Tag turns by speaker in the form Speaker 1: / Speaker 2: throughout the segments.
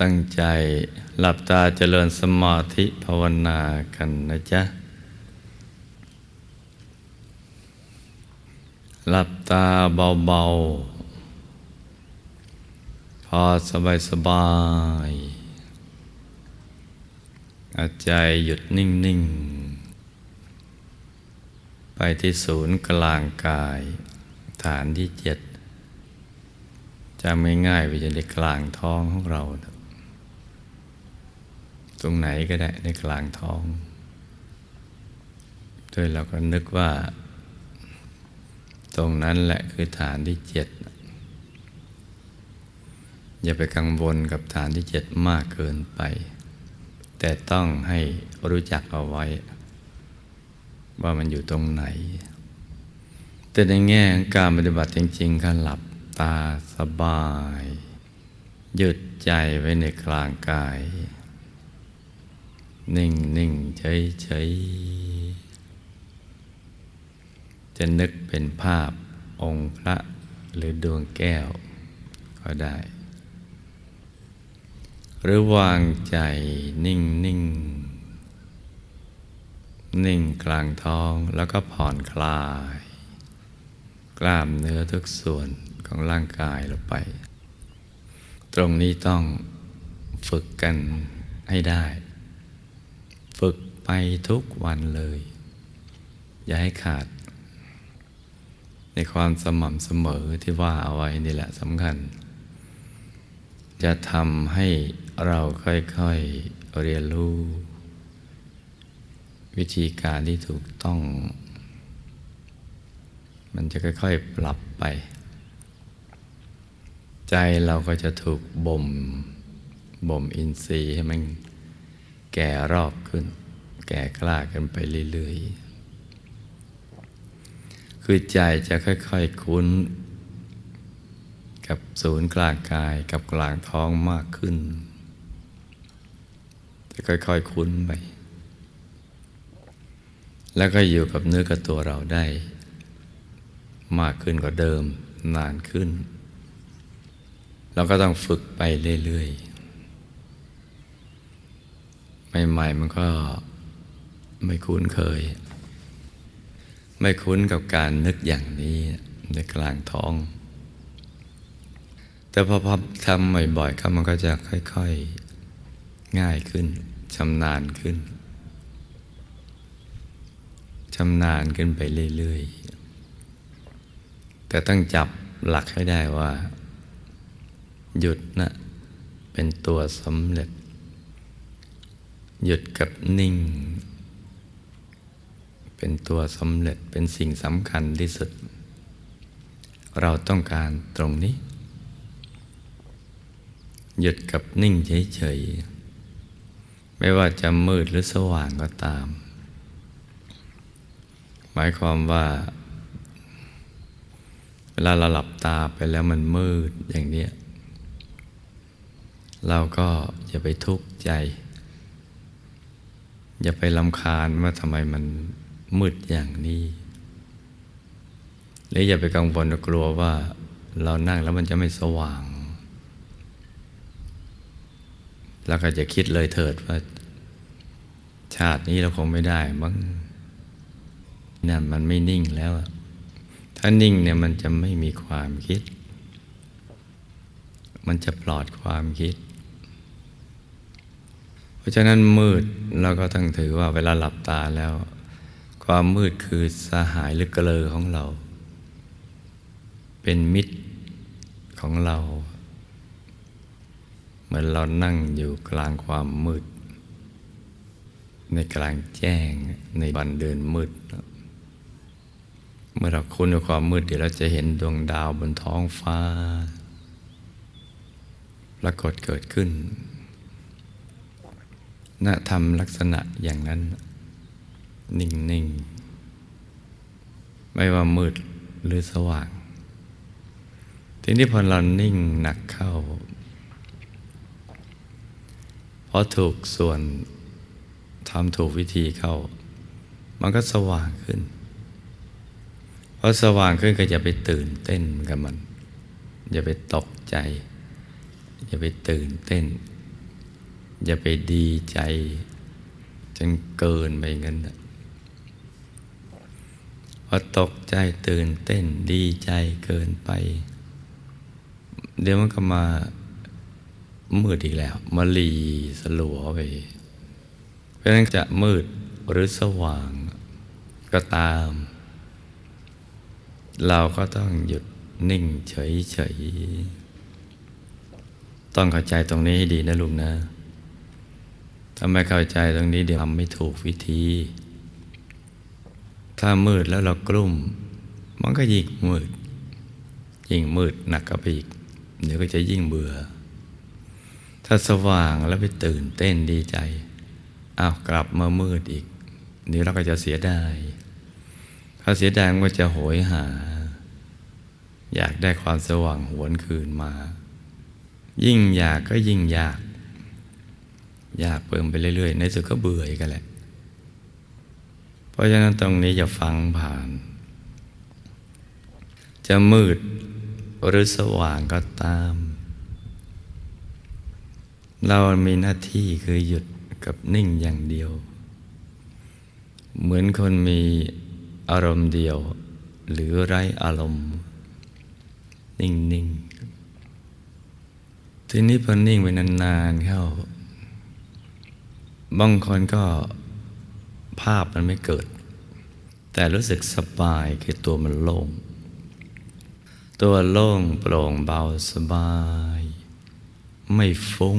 Speaker 1: ตั้งใจหลับตาเจริญสมาธิภาวนากันนะจ๊ะ หลับตาเบาๆ พอสบายสบายอาใจหยุดนิ่ง ๆ ไปที่ศูนย์กลางกาย ฐานที่เจ็ดจะไม่ง่ายไปจะในกลางท้องของเรา ตรงไหนก็ได้ในกลางท้องโดยเราก็นึกว่า ตรงนั้นแหละคือฐานที่เจ็ด อย่าไปกังวลกับฐานที่เจ็ดมากเกินไป แต่ต้องให้รู้จักเอาไว้ ว่ามันอยู่ตรงไหน แต่ในแง่ของการปฏิบัติจริงๆการหลับตาสบาย หยุดใจไว้ในกลางกาย นิ่งนิ่งเฉยเฉยจะนึกเป็นภาพองค์พระหรือดวงแก้วก็ได้ หรือวางใจนิ่งนิ่งนิ่งกลางท้องแล้วก็ผ่อนคลาย กล้ามเนื้อทุกส่วนของร่างกายเราไป ตรงนี้ต้องฝึกกันให้ได้ ไปทุกวันเลย อย่าให้ขาด ในความสม่ำเสมอที่ว่าเอาไว้นี่แหละสำคัญ จะทำให้เราค่อยๆเรียนรู้ วิธีการที่ถูกต้อง มันจะค่อยๆปรับไป ใจเราก็จะถูกบ่มบ่มอินทรีย์ให้มันแก่รอบขึ้น แก่กล้ากันไปเรื่อยๆ คือใจจะค่อยๆคุ้น กับศูนย์กลางกายกับกลางท้องมากขึ้น จะค่อยๆคุ้นไป แล้วก็อยู่กับเนื้อกับตัวเราได้ มากขึ้นกว่าเดิมนานขึ้น เราก็ต้องฝึกไปเรื่อยๆใหม่ๆมันก็ ไม่คุ้นเคย ไม่คุ้นกับการนึกอย่างนี้ในกลางท้อง แต่พอพทำบ่อยๆครับมันก็จะค่อยๆ ง่ายขึ้นชำนาญขึ้นชำนาญขึ้นไปเรื่อยๆ แต่ต้องจับหลักให้ได้ว่า หยุดนะเป็นตัวสำเร็จ หยุดกับนิ่ง เป็นตัวสำเร็จเป็นสิ่งสำคัญที่สุด เราต้องการตรงนี้ หยุดกับนิ่งเฉยๆ ไม่ว่าจะมืดหรือสว่างก็ตาม หมายความว่า เวลาเราหลับตาไปแล้วมันมืดอย่างนี้เราก็อย่าไปทุกข์ใจ อย่าไปลำคาญว่าทำไมมัน มืดอย่างนี้หรืออย่าไปกังวลกลัวว่าเรานั่งแล้วมันจะไม่สว่างแล้วก็จะคิดเลยเถิดว่า ชาตินี้เราคงไม่ได้มั้งนั่นมันไม่นิ่งแล้วถ้านิ่งเนี่ยมันจะไม่มีความคิด มันจะปลอดความคิด เพราะฉะนั้นมืดเราก็ต้องถือว่าเวลาหลับตาแล้ว ความมืดคือสหายหรือเกลอของเรา เป็นมิตรของเรา เหมือนเรานั่งอยู่กลางความมืด ในกลางแจ้งในบันเดินมืด เมื่อเราคุ้นกับความมืดเดี๋ยวเราจะเห็นดวงดาวบนท้องฟ้าปรากฏเกิดขึ้นน่าทำลักษณะอย่างนั้น นิ่ง ๆ ไม่ว่ามืดหรือสว่าง ทีนี้พอเรานิ่งหนักเข้า พอถูกส่วนทำถูกวิธีเข้า มันก็สว่างขึ้นพอสว่างขึ้นก็อย่าไปตื่นเต้นกับมัน อย่าไปตกใจ อย่าไปตื่นเต้น อย่าไปดีใจจนเกินไปงั้นนะ พอตกใจตื่นเต้นดีใจเกินไป เดี๋ยวมันก็มามืดอีกแล้วมาหลีสลัวไป เพราะฉะนั้นจะมืดหรือสว่างก็ตาม เราก็ต้องหยุดนิ่งเฉยๆต้องเข้าใจตรงนี้ให้ดีนะลุงนะ ถ้าไม่เข้าใจตรงนี้เดี๋ยวทำไม่ถูกวิธี ถ้ามืดแล้วเรากลุ้มมันก็ยิ่งมืด ยิ่งมืดหนักก็ไปอีก เดี๋ยวก็จะยิ่งเบื่อ ถ้าสว่างแล้วไปตื่นเต้นดีใจอ้าวกลับมามืดอีกเดี๋ยวเราก็จะเสียดายถ้าเสียดายมันก็จะโหยหา อยากได้ความสว่างหวนคืนมา ยิ่งอยากก็ยิ่งอยากอยากเพิ่มไปเรื่อยๆ ในสุดก็เบื่ออีกันแหละ ราะฉะนั้นตรงนี้จะฟังผ่าน จะมืดหรือสว่างก็ตาม เรามีหน้าที่คือหยุดกับนิ่งอย่างเดียว เหมือนคนมีอารมณ์เดียว หรือไร้อารมณ์ นิ่งๆทีนี้พอนิ่งไปนานๆเข้า บางคนก็ ภาพมันไม่เกิด แต่รู้สึกสบายคือตัวมันโล่ง ตัวโล่งโปร่งเบาสบาย ไม่ฟุ้ง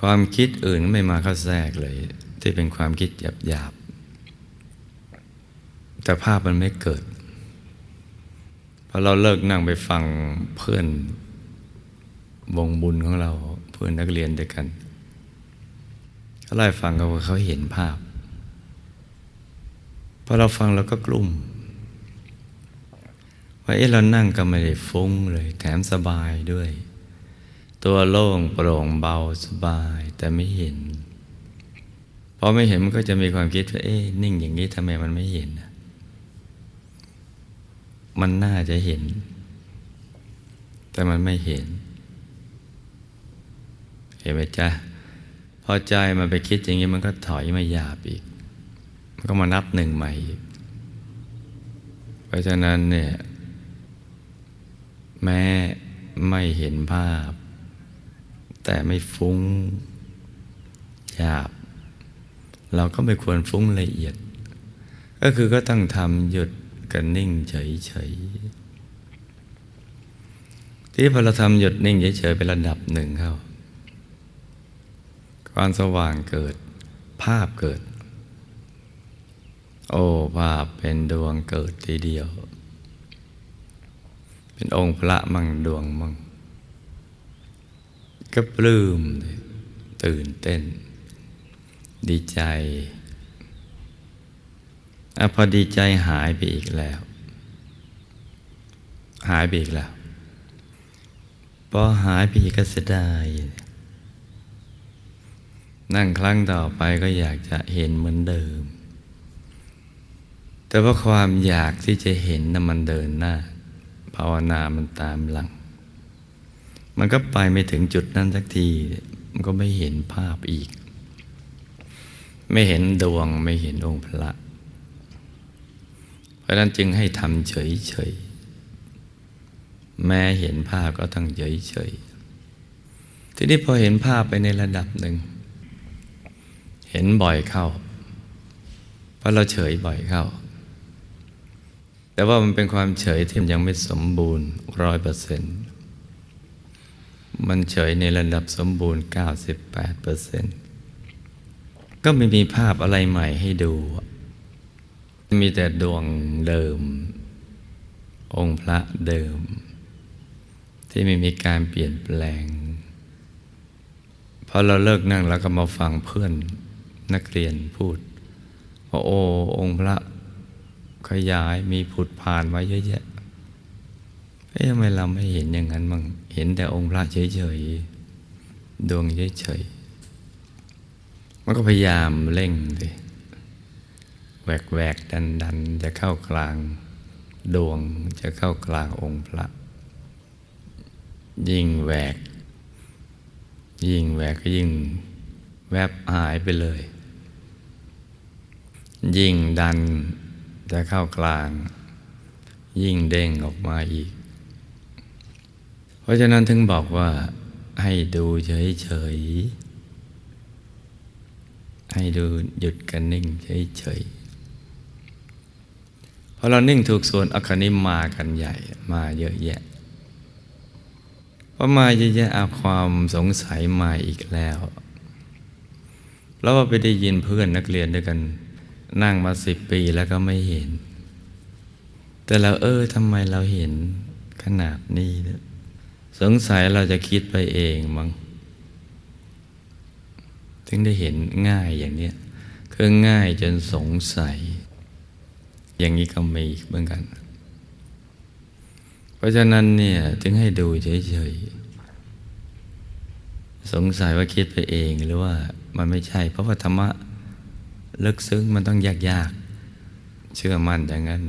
Speaker 1: ความคิดอื่นไม่มาเข้าแทรกเลย ที่เป็นความคิดหยาบๆแต่ภาพมันไม่เกิดพอเราเลิกนั่งไปฟังเพื่อนวงบุญของเราเพื่อนนักเรียนด้วยกัน เขาไล่าฟังเขาว่าเขาเห็นภาพพอเราฟังเราก็กลุ่มว่าเอ๊ะเรานั่งก็ไม่ได้ฟุ้งเลย แถมสบายด้วย ตัวโล่งโปร่งเบาสบายแต่ไม่เห็นพอไม่เห็นมันก็จะมีความคิดว่าเอ๊ะนิ่งอย่างนี้ทำไมมันไม่เห็น มันน่าจะเห็น แต่มันไม่เห็น เห็นไหมจ๊ะ พอใจมันไปคิดอย่างนี้มันก็ถอยมาหยาบอีก มันก็มานับหนึ่งใหม่อีก เพราะฉะนั้นเนี่ย แม้ไม่เห็นภาพ แต่ไม่ฟุ้งหยาบ เราก็ไม่ควรฟุ้งละเอียด ก็คือก็ต้องทำหยุดกันนิ่งเฉยๆที่พอเราทำหยุดนิ่งเฉยๆเป็นระดับหนึ่งเข้า ความสว่างเกิด ภาพเกิด โอ้ภาพเป็นดวงเกิดทีเดียว เป็นองค์พระมั่งดวงมั่งก็ปลื้มตื่นเต้น ดีใจอพอดีใจหายไปอีกแล้ว หายไปอีกแล้วพอหายไปอีกก็เสียดาย นั่งครั้งต่อไปก็อยากจะเห็นเหมือนเดิม แต่ว่าความอยากที่จะเห็นนะ่ะมันเดินหน้า ภาวนามันตามหลัง มันก็ไปไม่ถึงจุดนั้นสักที มันก็ไม่เห็นภาพอีก ไม่เห็นดวงไม่เห็นองค์พระ เพราะนั้นจึงให้ทำเฉยๆ แม้เห็นภาพก็ต้องเฉยๆ ทีนี้พอเห็นภาพไปในระดับหนึ่ง เห็นบ่อยเข้า เพราะเราเฉยบ่อยเข้า แต่ว่ามันเป็นความเฉยที่ยังไม่สมบูรณ์ร้อยเปอร์เซ็นต์มันเฉยในระดับสมบูรณ์ 98เปอร์เซ็นต์ก็ไม่มีภาพอะไรใหม่ให้ดู มีแต่ดวงเดิม องค์พระเดิม ที่ไม่มีการเปลี่ยนแปลงพอเราเลิกนั่งแล้วก็มาฟังเพื่อน นักเรียนพูดว่าโอ้องค์พระขยายมีผุดผ่านไว้เยอะแยะ เอ๊ะทำไมเราไม่เห็นอย่างนั้นมั่งเห็นแต่องค์พระเฉยๆดวงเฉยๆมันก็พยายามเร่งดิแหวกแหวกดันดันจะเข้ากลาง ดวงจะเข้ากลางองค์พระ ยิ่งแหวก ยิ่งแหวกก็ยิ่ง แวบหายไปเลย ยิ่งดันจะเข้ากลาง ยิ่งเด้งออกมาอีก เพราะฉะนั้นถึงบอกว่า ให้ดูเฉยๆ ให้ดูหยุดกันนิ่งเฉยๆพอเรานิ่งถูกส่วนอคคณิมากันใหญ่มาเยอะแยะพอมาเยอะแยะเอาความสงสัยมาอีกแล้วแล้วว่าไปได้ยินเพื่อนนักเรียนด้วยกัน นั่งมาสิบปีแล้วก็ไม่เห็น แต่เราเออทำไมเราเห็นขนาดนี้สงสัยเราจะคิดไปเองมั้งถึงได้เห็นง่ายอย่างเนี้ยคือง่ายจนสงสัย อย่างนี้ก็มีเหมือนกัน เพราะฉะนั้นเนี่ยถึงให้ดูเฉยๆสงสัยว่าคิดไปเองหรือว่ามันไม่ใช่ เพราะว่าธรรมะ ลึกซึ้งมันต้องยากๆเชื่อมั่นอย่างนั้น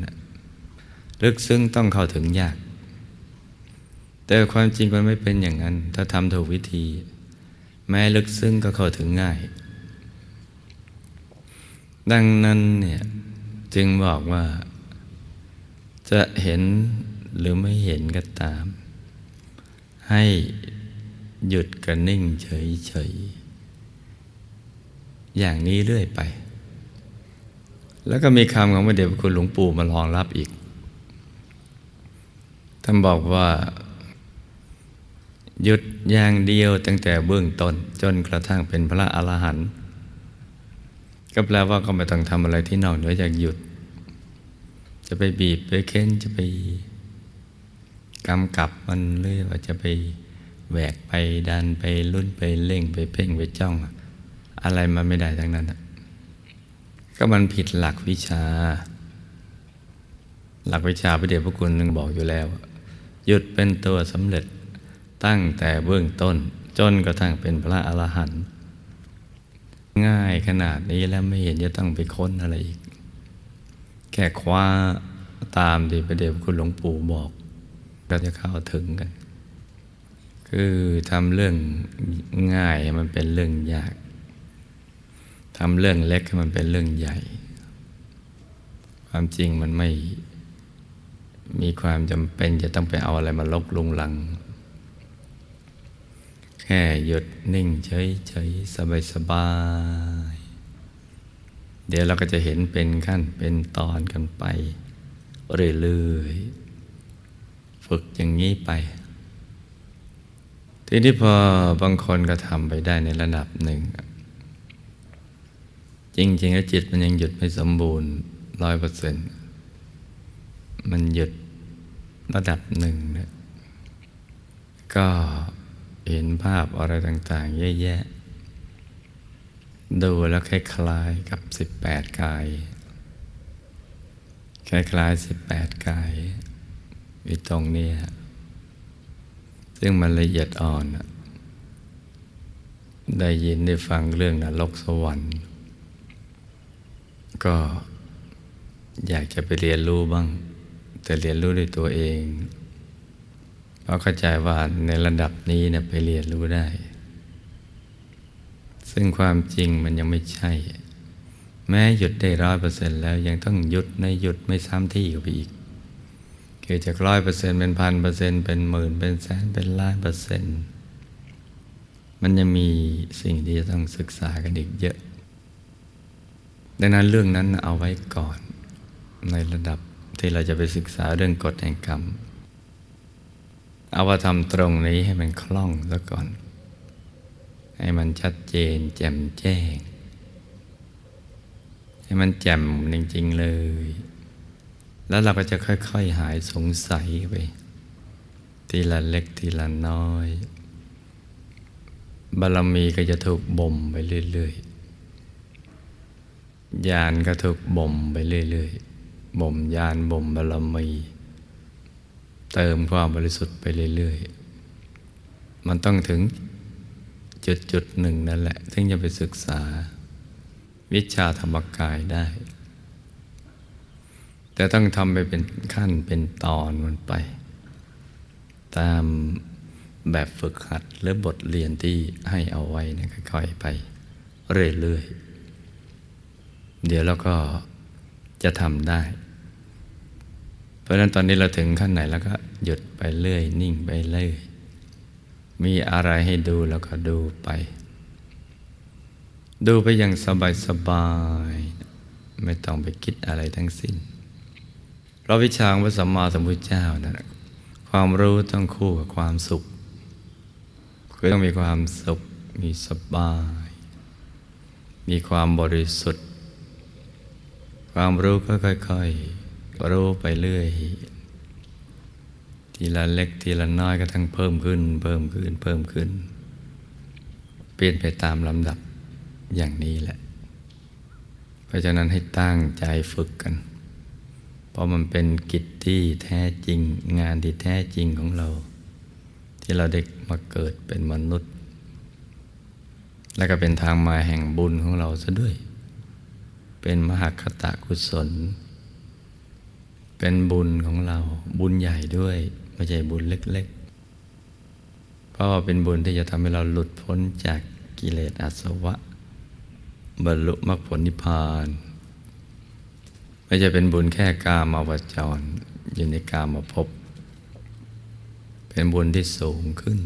Speaker 1: ลึกซึ้งต้องเข้าถึงยาก แต่ความจริงมันไม่เป็นอย่างนั้น ถ้าทำถูกวิธี แม้ลึกซึ้งก็เข้าถึงง่าย ดังนั้นเนี่ยจึงบอกว่า จะเห็นหรือไม่เห็นก็ตาม ให้หยุดกันนิ่งเฉยๆอย่างนี้เรื่อยไป แล้วก็มีคำของพระเดชพระคุณหลวงปู่มารองรับอีก ท่านบอกว่า หยุดอย่างเดียวตั้งแต่เบื้องต้นจนกระทั่งเป็นพระอรหันต์ก็แปลว่าก็ไม่ต้องทำอะไรที่นอกเหนือจากหยุด จะไปบีบไปเค้นจะไปกำกับมันหรือว่าจะไปแหวกไปดันไปลุ้นไปเล่งไปเพ่งไปจ้อง อะไรมันไม่ได้ทั้งนั้นน่ะ ก็มันผิดหลักวิชา หลักวิชาพระเดชพระคุณหนึ่งบอกอยู่แล้ว หยุดเป็นตัวสำเร็จตั้งแต่เบื้องต้น จนกระทั่งเป็นพระอรหันต์ง่ายขนาดนี้แล้วไม่เห็นจะต้องไปค้นอะไรอีก แค่คว้าตามที่พระเดชพระคุณหลวงปู่บอกก็จะเข้าถึงกัน คือทำเรื่องง่ายมันเป็นเรื่องยาก ทำเรื่องเล็กให้มันเป็นเรื่องใหญ่ ความจริงมันไม่มีความจำเป็นจะต้องไปเอาอะไรมาลบลุงลัง แค่หยุดนิ่งเฉยเฉยสบายสบายเดี๋ยวเราก็จะเห็นเป็นขั้นเป็นตอนกันไป เรื่อยๆฝึกอย่างนี้ไป ทีนี้พอบางคนก็ทำไปได้ในระดับหนึ่ง จริงๆแล้วจิตมันยังหยุดไม่สมบูรณ์ร้อยเปอร์เซ็นต์มันหยุดระดับหนึ่งเนี่ยก็เห็นภาพอะไรต่างๆแย่ๆดูแล้วคล้ายๆกับสิบแปดกาย คล้ายๆสิบแปดกายอยู่ตรงนี้ซึ่งมันละเอียดอ่อน ได้ยินได้ฟังเรื่องนรกสวรรค์ ก็อยากจะไปเรียนรู้บ้าง แต่เรียนรู้ด้วยตัวเอง เพราะเข้าใจว่าในระดับนี้เนี่ยไปเรียนรู้ได้ ซึ่งความจริงมันยังไม่ใช่ แม้หยุดได้ร้อยเปอร์เซ็นต์แล้วยังต้องหยุดในหยุดไม่ซ้ำที่กับไปอีกคือจากร้อยเปอร์เซ็นต์เป็นพันเปอร์เซ็นต์เป็นหมื่นเป็นแสนเป็นล้านเปอร์เซ็นต์มันยังมีสิ่งที่จะต้องศึกษากันอีกเยอะ ดังนั้นเรื่องนั้นเอาไว้ก่อน ในระดับที่เราจะไปศึกษาเรื่องกฎแห่งกรรม เอาว่าทำตรงนี้ให้มันคล่องซะก่อน ให้มันชัดเจน แจ่มแจ้ง ให้มันแจ่มจริงๆเลย แล้วเราก็จะค่อย ๆ หายสงสัยไป ทีละเล็กทีละน้อย บารมีก็จะถูกบ่มไปเรื่อย ๆ ญาณก็ถูกบ่มไปเรื่อยๆ บ่มญาณบ่มบารมี เติมความบริสุทธิ์ไปเรื่อยๆ มันต้องถึงจุดจุดหนึ่งนั่นแหละ ถึงจะไปศึกษา วิชาธรรมกายได้ แต่ต้องทำไปเป็นขั้นเป็นตอนมันไป ตามแบบฝึกหัดหรือบทเรียนที่ให้เอาไว้นะค่อยๆไปเรื่อยๆ เดี๋ยวเราก็จะทำได้ เพราะฉะนั้นตอนนี้เราถึงขั้นไหนแล้วก็หยุดไปเรื่อย นิ่งไปเรื่อย มีอะไรให้ดูแล้วก็ดูไป ดูไปอย่างสบายๆไม่ต้องไปคิดอะไรทั้งสิ้นเพราะวิชาของพระสัมมาสัมพุทธเจ้านะั้นความรู้ต้องคู่กับความสุขคือต้องมีความสุขมีสบาย มีความบริสุทธิ์ ความรู้ก็ค่อยๆรู้ไปเรื่อย ทีละเล็กทีละน้อยก็ทั้งเพิ่มขึ้น เพิ่มขึ้นเพิ่มขึ้น เปลี่ยนไปตามลำดับอย่างนี้แหละ เพราะฉะนั้นให้ตั้งใจฝึกกัน เพราะมันเป็นกิจที่แท้จริงงานที่แท้จริงของเรา ที่เราเด็กมาเกิดเป็นมนุษย์ และก็เป็นทางมาแห่งบุญของเราซะด้วย เป็นมหคตะกุศล เป็นบุญของเราบุญใหญ่ด้วยไม่ใช่บุญเล็ก ๆ เพราะว่าเป็นบุญที่จะทำให้เราหลุดพ้นจากกิเลสอาสวะ บรรลุมรรคผลนิพพาน ไม่ใช่เป็นบุญแค่กามาวจร อยู่ในกามาพบ เป็นบุญที่สูงขึ้น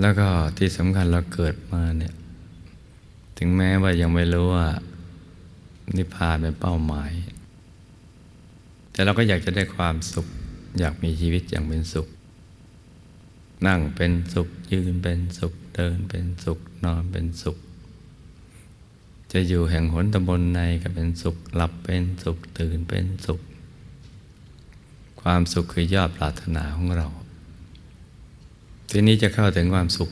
Speaker 1: แล้วก็ที่สำคัญเราเกิดมาเนี่ยถึงแม้ว่ายังไม่รู้ว่า นิพพานเป็นเป้าหมาย แต่เราก็อยากจะได้ความสุข อยากมีชีวิตอย่างเป็นสุข นั่งเป็นสุข ยืนเป็นสุข เดินเป็นสุข นอนเป็นสุข จะอยู่แห่งหนตำบลในก็เป็นสุข หลับเป็นสุข ตื่นเป็นสุข ความสุขคือยอดปรารถนาของเรา ทีนี้จะเข้าถึงความสุข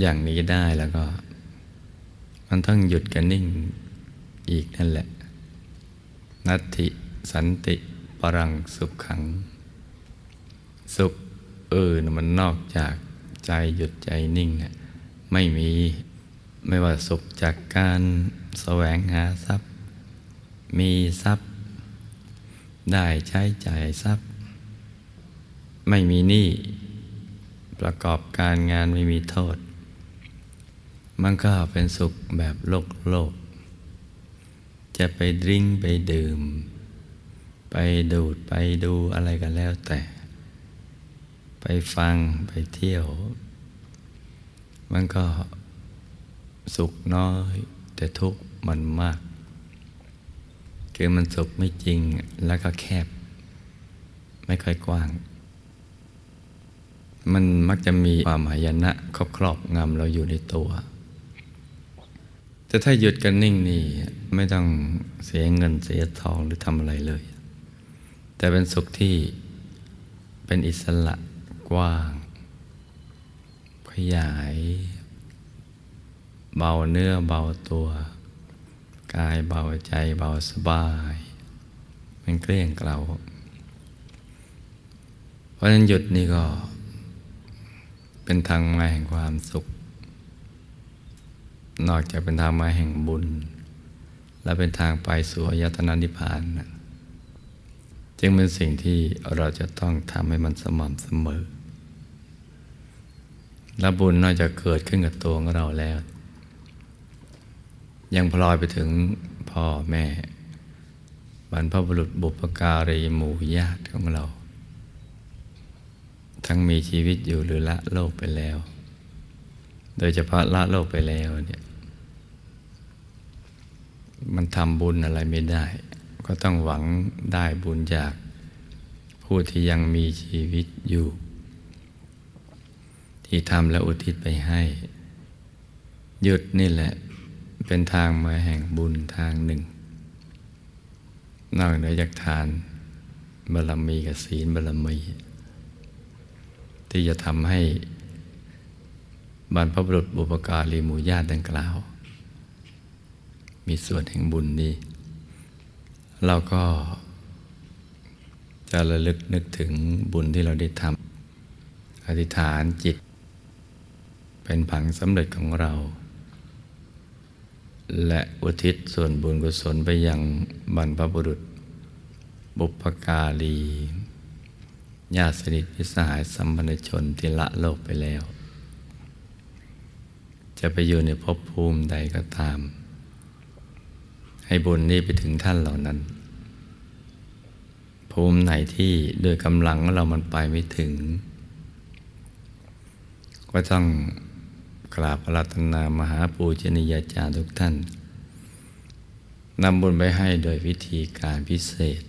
Speaker 1: อย่างนี้ได้แล้วก็ มันต้องหยุดกันนิ่ง อีกนั่นแหละ นัตติสันติปรังสุขขัง สุขเอื่นมันนอกจากใจหยุดใจนิ่งเนี่ยไม่มีไม่ว่าสุขจากการแสวงหาทรัพย์ มีทรัพย์ ได้ใช้จ่ายทรัพย์ ไม่มีหนี้ประกอบการงานไม่มีโทษ มันก็เป็นสุขแบบโลกโลก จะไปดื่มไปดื่ม ไปดูดไปดูอะไรกันแล้วแต่ ไปฟังไปเที่ยว มันก็สุขน้อย แต่ทุกข์มันมาก คือมันสุขไม่จริงแล้วก็แคบ ไม่ค่อยกว้าง มันมักจะมีความหายนะครอบครอบงำเราอยู่ในตัว แต่ถ้าหยุดกันนิ่งนี่ไม่ต้องเสียเงินเสียทองหรือทำอะไรเลย แต่เป็นสุขที่เป็นอิสระกว้าง ขยาย เบาเนื้อเบาตัว กายเบาใจเบาสบาย มันเกลี้ยงเกลาเพราะฉะนั้นหยุดนี่ก็ เป็นทางมาแห่งความสุข นอกจากเป็นทางมาแห่งบุญ และเป็นทางไปสู่อายตนะนิพพานนะจึงเป็นสิ่งที่เราจะต้องทำให้มันสม่ำเสมอ และบุญนอกจากเกิดขึ้นกับตัวของเราแล้ว ยังพลอยไปถึงพ่อแม่ บรรพบุรุษบุพการีหมู่ญาติของเรา ทั้งมีชีวิตอยู่หรือละโลกไปแล้ว โดยเฉพาะละโลกไปแล้วเนี่ย มันทำบุญอะไรไม่ได้ ก็ต้องหวังได้บุญจากผู้ที่ยังมีชีวิตอยู่ ที่ทำและอุทิศไปให้ หยุดนี่แหละเป็นทางมาแห่งบุญทางหนึ่ง นอกเหนือจากทานบารมีกับศีลบารมี ที่จะทำให้บรรพบุรุษบุปการีหมู่ญาติดังกล่าว มีส่วนแห่งบุญนี้ เราก็จะระลึกนึกถึงบุญที่เราได้ทำอธิษฐานจิต เป็นผังสำเร็จของเรา และอุทิศส่วนบุญกุศลไปยังบรรพบุรุษ บุพการีญาติสนิทมิสหายสัมพันธชนที่ละโลกไปแล้ว จะไปอยู่ในภพภูมิใดก็ตาม ให้บุญนี้ไปถึงท่านเหล่านั้น ภูมิไหนที่โดยกำลังของเรามันไปไม่ถึง ก็ต้องกราบอารัตนามหาปูชนียาจารย์ทุกท่านนำบุญไปให้โดยวิธีการพิเศษ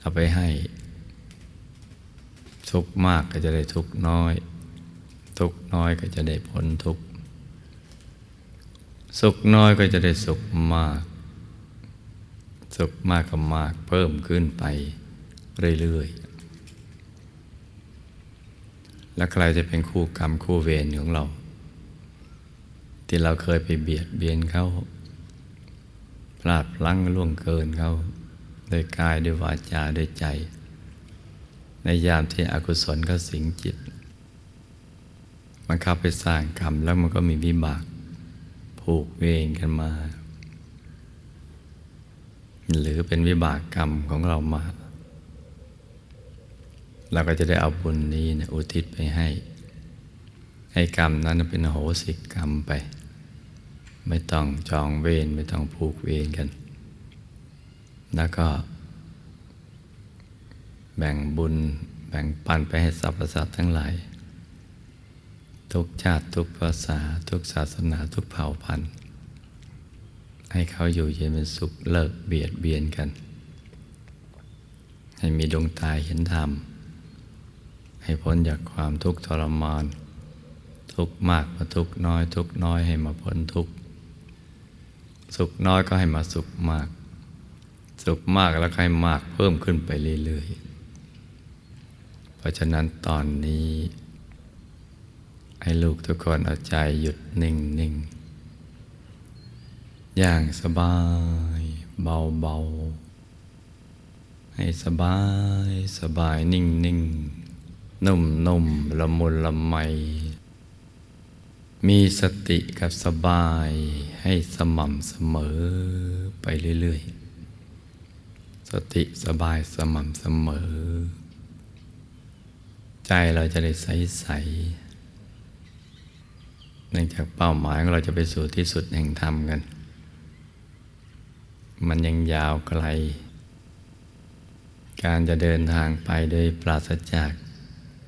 Speaker 1: เอาไปให้ ทุกมากก็จะได้ทุกน้อย ทุกน้อยก็จะได้พ้นทุก สุขน้อยก็จะได้สุขมาก สุขมากก็มากเพิ่มขึ้นไปเรื่อยๆ แล้วใครจะเป็นคู่กรรมคู่เวรของเรา ที่เราเคยไปเบียดเบียนเขาพลาดพลั้งล่วงเกินเขาโดยกายด้วยวาจาด้วยใจ ในยามที่อกุศลเขาสิงจิต มันเข้าไปสร้างกรรมแล้วมันก็มีวิบาก ผูกเวรกันมา หรือเป็นวิบากกรรมของเรามา เราก็จะได้เอาบุญนี้นะอุทิศไปให้ ให้กรรมนั้นเป็นโหสิกรรมไป ไม่ต้องจองเวรไม่ต้องผูกเวรกัน แล้วก็ แบ่งบุญแบ่งปันไปให้สรรพสัตว์ทั้งหลาย ทุกชาติทุกภาษา ทุกศาสนาทุกเผ่าพันธุ์ ให้เขาอยู่เย็นเป็นสุขเลิกเบียดเบียนกัน ให้มีดวงตาเห็นธรรม ให้พ้นจากความทุกข์ทรมาน ทุกมากมาทุกน้อย ทุกน้อยให้มาพ้นทุกสุขน้อยก็ให้มาสุขมาก สุขมากแล้วให้มากเพิ่มขึ้นไปเรื่อยๆเพราะฉะนั้นตอนนี้ ให้ลูกทุกคนเอาใจหยุดนิ่งนิ่งอย่างสบายเบาเบาให้สบายสบายนิ่งนิ่งนุ่มนุ่มละมุนละไม มีสติกับสบายให้สม่ำเสมอไปเรื่อยๆ สติสบายสม่ำเสมอ ใจเราจะได้ใสๆ เนื่องจากเป้าหมายของเราจะไปสู่ที่สุดแห่งธรรมกัน มันยังยาวไกล การจะเดินทางไปโดยปราศจาก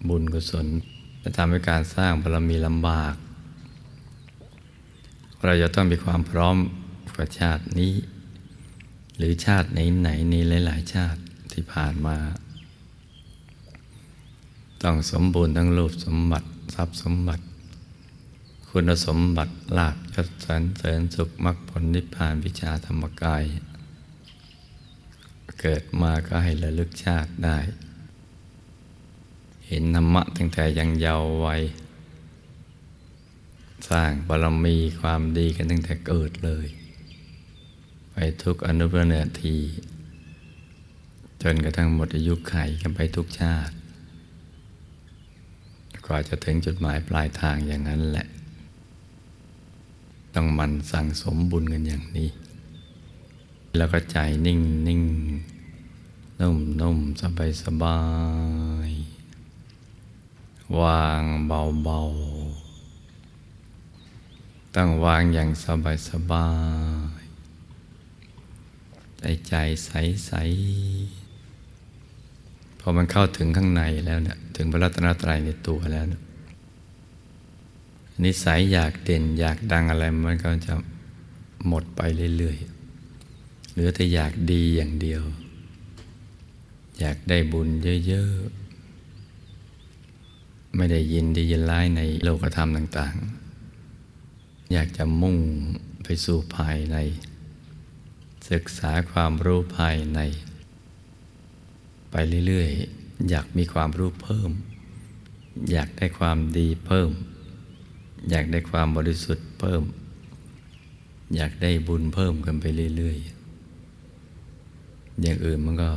Speaker 1: บุญกุศลจะทำให้การสร้างบารมีลำบาก เราจะต้องมีความพร้อมกว่าชาตินี้ หรือชาติไหนๆในหลายๆ ชาติที่ผ่านมา ต้องสมบูรณ์ทั้งรูปสมบัติทรัพย์สมบัติ คุณสมบัติลาภยศสรรเสริญสุขมรรคผลนิพพานวิชาธรรมกาย เกิดมาก็ให้ระลึกชาติได้ เห็นธรรมะตั้งแต่ยังเยาว์วัย สร้างบารมีความดีกันตั้งแต่เกิดเลย ไปทุกอนุปเนที จนกระทั่งหมดอายุไขกันไปทุกชาติ กว่าจะถึงจุดหมายปลายทางอย่างนั้นแหละ ต้องมันสั่งสมบุญกันอย่างนี้ แล้วก็ใจนิ่งนิ่งนุ่มนุ่มสบายสบาย วางเบาเบาต้องวางอย่างสบายสบายใจใจใสใสพอมันเข้าถึงข้างในแล้วเนี่ยถึงพระรัตนตรัยในตัวแล้วเนี่ย นิสัยอยากเด่นอยากดังอะไรมันก็จะหมดไปเรื่อยๆ เหลือแต่อยากดีอย่างเดียว อยากได้บุญเยอะๆ ไม่ได้ยินดียินร้ายในโลกธรรมต่างๆ อยากจะมุ่งไปสู่ภายใน ศึกษาความรู้ภายใน ไปเรื่อยๆ อยากมีความรู้เพิ่ม อยากได้ความดีเพิ่ม อยากได้ความบริสุทธิ์เพิ่ม อยากได้บุญเพิ่มกันไปเรื่อยๆ อย่างอื่นมันก็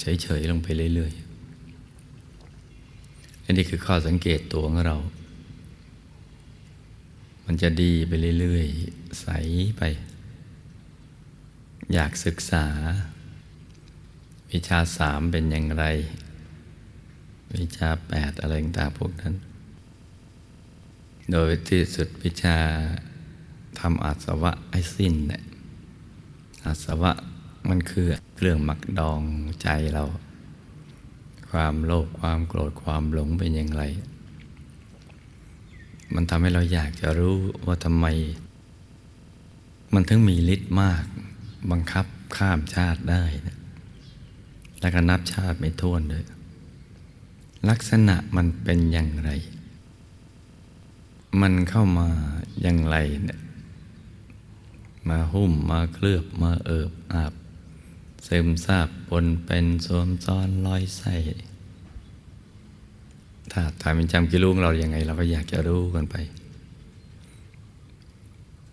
Speaker 1: เฉยๆลงไปเรื่อยๆอันนี้คือข้อสังเกตตัวของเรา มันจะดีไปเรื่อยๆ ใสไป อยากศึกษา วิชาสามเป็นอย่างไร วิชาแปดอะไรต่างๆพวกนั้น โดยที่สุดวิชาทำอาสวะให้สิ้นเนี่ยอาสวะมันคือเครื่องหมักดองใจเรา ความโลภความโกรธความหลงเป็นอย่างไร มันทำให้เราอยากจะรู้ว่าทำไม มันถึงมีฤทธิ์มาก บังคับข้ามชาติได้นะแล้วก็นับชาติไม่ท้วนเลยลักษณะมันเป็นอย่างไร มันเข้ามาอย่างไรเนี่ยมาหุ้มมาเคลือบมาเอิบอาบซึมซาบปนเป็นสวมซ้อนลอยใส่ถ้าถามเป็นจำกิรุงเราอย่างไง เราก็อยากจะรู้กันไป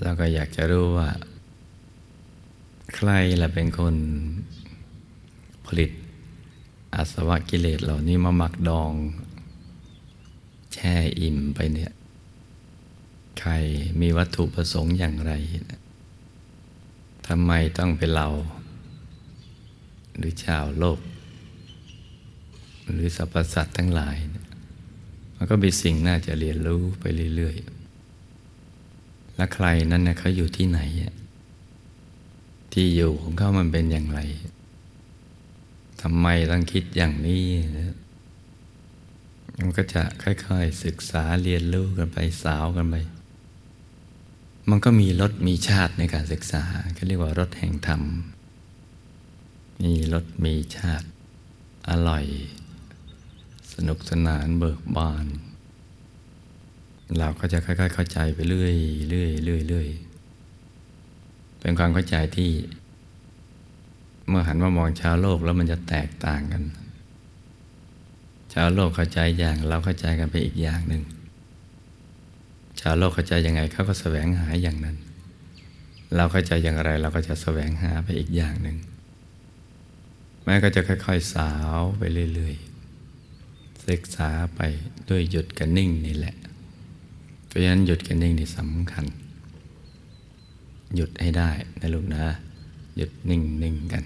Speaker 1: เราก็อยากจะรู้ว่า ใครล่ะเป็นคนผลิตอาสวะกิเลสเหล่านี้มาหมักดอง แช่อิ่มไปเนี่ย ใครมีวัตถุประสงค์อย่างไรทำไมต้องเป็นเรา หรือชาวโลก หรือสรรพสัตว์ทั้งหลาย มันก็มีสิ่งน่าจะเรียนรู้ไปเรื่อยๆ และใครนั้นนะเขาอยู่ที่ไหน ที่อยู่ของเขามันเป็นอย่างไรทำไมต้องคิดอย่างนี้นะมันก็จะค่อย ๆ ศึกษาเรียนรู้กันไปสาวกันไป มันก็มีรสมีชาติในการศึกษาก็เรียกว่ารสแห่งธรรม มีรสมีชาติ อร่อย สนุกสนานเบิกบาน เราก็จะค่อยๆเข้าใจไปเรื่อยเรื่อยเรื่อยเรื่อยเป็นความเข้าใจที่ เมื่อหันมามองชาวโลกแล้วมันจะแตกต่างกัน ชาวโลกเข้าใจอย่างเราเข้าใจกันไปอีกอย่างหนึ่ง ชาวโลกเข้าใจยังไงเขาก็แสวงหาอย่างนั้น เราเข้าใจอย่างไรเราก็จะแสวงหาไปอีกอย่างหนึ่งแม้ก็จะค่อยๆ สาวไปเรื่อยๆศึกษาไปด้วยหยุดกับนิ่งนี่แหละ เพราะฉะนั้นหยุดกับนิ่งนี่สำคัญ หยุดให้ได้นะลูกนะ หยุดนิ่งๆกัน